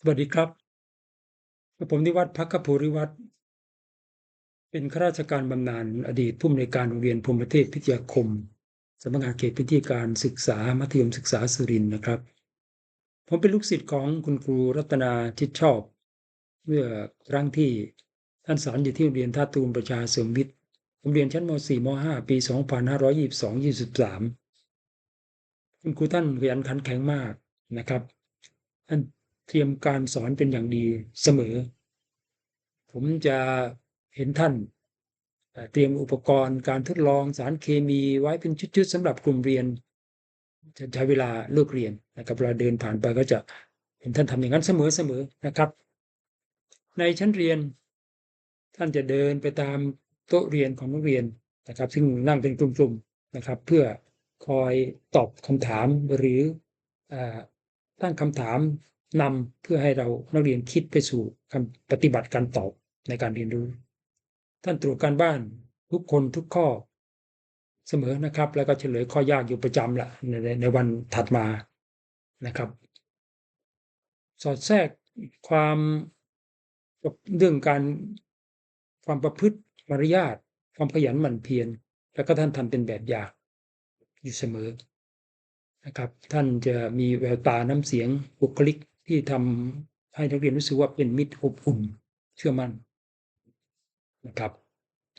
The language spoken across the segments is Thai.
สวัสดีครับผมนิวัฒน์พักภูริวัฒน์เป็นข้าราชการบำนาญอดีตผู้อำนวยการโรงเรียนพรมเทพพิทยาคมสำนักงานเขตพื้นที่การศึกษามัธยมศึกษาสุรินทร์นะครับ ผมเป็นลูกศิษย์ของคุณครูรัตนาทิดชอบ เมื่อครั้งที่ท่านสอนอยู่ที่โรงเรียนท่าตูมประชาเสริมวิทย์ผมเรียนชั้นม .4 ม .5 ปี 2522-23 คุณครูท่านขยันขันแข็งมากนะครับท่าน เตรียมการสอนเป็นอย่างดีเสมอ ผมจะเห็นท่านเตรียมอุปกรณ์การทดลองสารเคมีไว้เป็นชุดๆสำหรับกลุ่มเรียน จะใช้เวลาเลิกเรียนนะครับเวลาเดินผ่านไปก็จะเห็นท่านทำอย่างนั้นเสมอๆนะครับ ในชั้นเรียน ท่านจะเดินไปตามโต๊ะเรียนของนักเรียนนะครับ ซึ่งนั่งเป็นกลุ่มๆนะครับ เพื่อคอยตอบคำถามหรือตั้งคำถาม นำเพื่อให้เรานักเรียนคิดไปสู่การปฏิบัติการตอบในการเรียนรู้ ท่านตรวจการบ้านทุกคนทุกข้อ เสมอนะครับ แล้วก็เฉลยข้อยากอยู่ประจำละในในวันถัดมานะครับ สอดแทรกความเรื่องการความประพฤติมารยาทความขยันหมั่นเพียรแล้วก็ท่านทำเป็นแบบอย่างอยู่เสมอนะครับ ท่านจะมีแววตาน้ำเสียงบุคลิก ที่ทำให้นักเรียนรู้สึกว่าเป็นมิตรอบอุ่นเชื่อมั่นนะครับ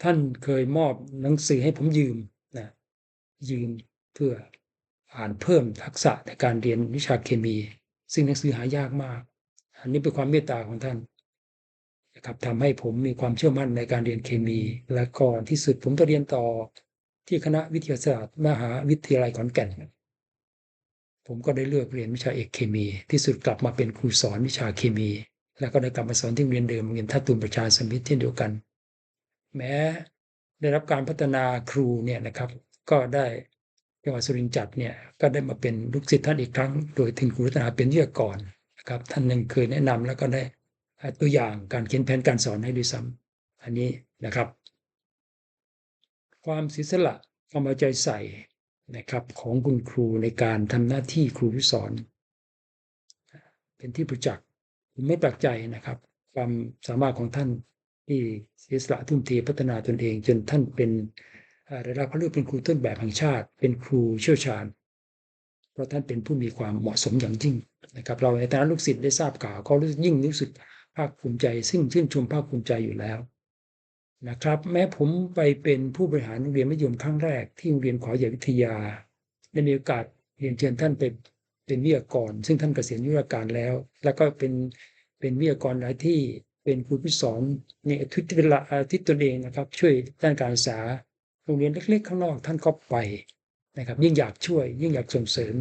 ท่านเคยมอบหนังสือให้ผมยืมนะยืมเพื่ออ่านเพิ่มทักษะในการเรียนวิชาเคมี ซึ่งหนังสือหายากมาก อันนี้เป็นความเมตตาของท่านนะครับทำให้ผมมีความเชื่อมั่นในการเรียนเคมี และก่อนที่สุดผมจะเรียนต่อที่คณะวิทยาศาสตร์ มหาวิทยาลัยขอนแก่น ผมก็ได้เลือกเรียนวิชาเอกเคมี ที่สุดกลับมาเป็นครูสอนวิชาเคมี แล้วก็ได้กลับมาสอนที่โรงเรียนเดิมเรียนทัตุมประชาสมิทเช่นเดียวกัน แม้ได้รับการพัฒนาครูเนี่ยนะครับ ก็ได้จังหวัดสุรินทร์จัดเนี่ยก็ได้มาเป็นลูกศิษย์ท่านอีกครั้ง โดยถึงครูรัตนาเป็นวิทยากรนนะครับท่านยังเคยแนะนำแล้วก็ได้ตัวอย่างการเขียนแผนการสอนให้ด้วยซ้ำอันนี้นะครับ ความศิสละความเอาใจใส่ นะครับของคุณครูในการทำหน้าที่ครูผู้สอน เป็นที่ประจักษ์ไม่แปลกใจนะครับ ความสามารถของท่านที่เสียสละทุ่มเทพัฒนาตนเอง จนท่านเป็นได้รับเขาเลือกเป็นครูต้นแบบแห่งชาติ เป็นครูเชี่ยวชาญ เพราะท่านเป็นผู้มีความเหมาะสมอย่างยิ่งนะครับ เราในฐานะลูกศิษย์ได้ทราบข่าวก็รู้สึกยิ่งรู้สึกภาคภูมิใจ ซึ่งชื่นชมภาคภูมิใจอยู่แล้ว นะครับ แม้ผมไปเป็นผู้บริหารโรงเรียนมัธยมครั้งแรกที่โรงเรียนขอใหญ่วิทยาได้มีโอกาสเรียนเชิญท่านไปเป็นวิทยากร ซึ่งท่านเกษียณยุรการแล้ว แล้วก็เป็นเป็นวิทยากรหลายที่เป็นครูผู้สอนในทุกเวลาที่ตนเองนะครับ ช่วยด้านการศึกษาโรงเรียนเล็ก ๆ ข้างนอกท่านก็ไปนะครับ ยิ่งอยากช่วย ยิ่งอยากส่งเสริม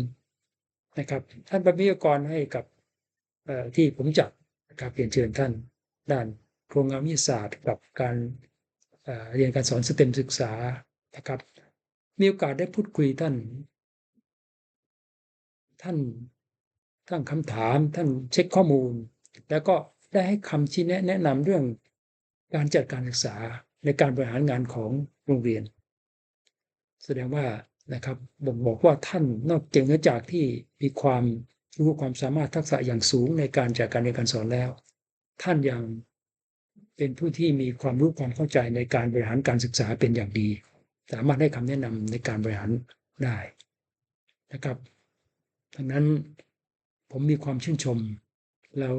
นะครับ ท่านเป็นวิทยากรให้กับที่ผมจัดนะครับเรียนเชิญท่านด้าน โครงงานวิทยาศาสตร์กับการเรียนการสอนสเต็มศึกษานะครับ มีโอกาสได้พูดคุยท่าน ท่านตั้งคำถามท่านเช็คข้อมูล แล้วก็ได้ให้คำชี้แนะแนะนำเรื่องการจัดการศึกษาในการบริหารงานของโรงเรียน แสดงว่านะครับบ่งบอกว่าท่านนอกจากที่มีความรู้ความสามารถทักษะอย่างสูงในการจัดการเรียนการสอนแล้ว ท่านยัง เป็นผู้ที่มีความรู้ความเข้าใจในการบริหารการศึกษาเป็นอย่างดี สามารถให้คำแนะนำในการบริหารได้นะครับดังนั้นผมมีความชื่นชม แล้ว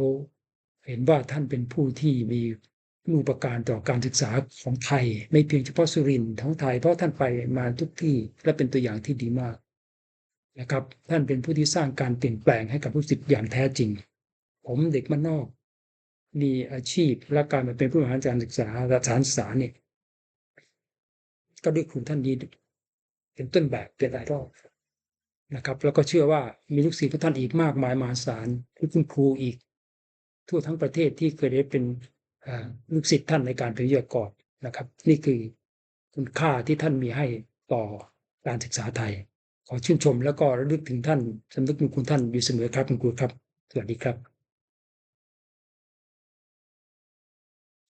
เห็นว่าท่านเป็นผู้ที่มีมูประการต่อการศึกษาของไทย ไม่เพียงเฉพาะสุรินทร์ทั้งไทยเพราะท่านไปมาทุกที่และเป็นตัวอย่างที่ดีมากนะครับ ท่านเป็นผู้ที่สร้างการเปลี่ยนแปลงให้กับผู้ศิษย์อย่างแท้จริง ผมเด็กมานนอก มีอาชีพและการมาเป็นผู้บริหารการศึกษาสถานศึกษาเนี่ยก็ด้วยครูท่านนี้เป็นต้นแบบเป็นไอดอลนะครับ แล้วก็เชื่อว่ามีลูกศิษย์ท่านอีกมากมายมหาศาลที่คุณครูอีก ทั่วทั้งประเทศที่เคยได้เป็นลูกศิษย์ท่านในการเป็นวิทยากรนะครับ นี่คือคุณค่าที่ท่านมีให้ต่อการศึกษาไทย ขอชื่นชมแล้วก็ระลึกถึงท่านสำนึกบุญคุณท่านอยู่เสมอครับคุณครูครับ สวัสดีครับ